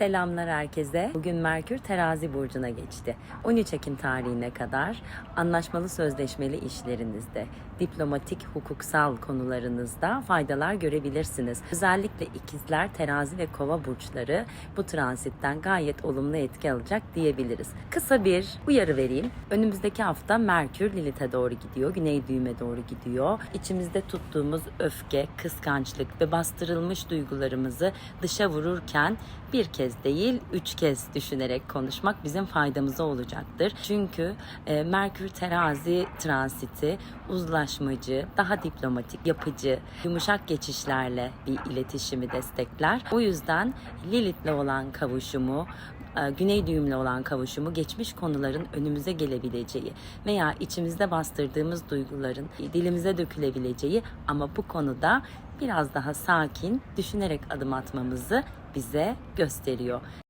Selamlar herkese. Bugün Merkür terazi burcuna geçti. 13 Ekim tarihine kadar anlaşmalı sözleşmeli işlerinizde, diplomatik, hukuksal konularınızda faydalar görebilirsiniz. Özellikle ikizler, terazi ve kova burçları bu transitten gayet olumlu etki alacak diyebiliriz. Kısa bir uyarı vereyim. Önümüzdeki hafta Merkür Lilith'e doğru gidiyor, güney düğüme doğru gidiyor. İçimizde tuttuğumuz öfke, kıskançlık ve bastırılmış duygularımızı dışa vururken bir kez değil üç kez düşünerek konuşmak bizim faydamıza olacaktır. Çünkü e, Merkür terazi transiti uzlaşmacı, daha diplomatik, yapıcı, yumuşak geçişlerle bir iletişimi destekler. O yüzden Lilith'le olan kavuşumu, güney düğümle olan kavuşumu geçmiş konuların önümüze gelebileceği veya içimizde bastırdığımız duyguların dilimize dökülebileceği ama bu konuda biraz daha sakin düşünerek adım atmamızı bize gösteriyor.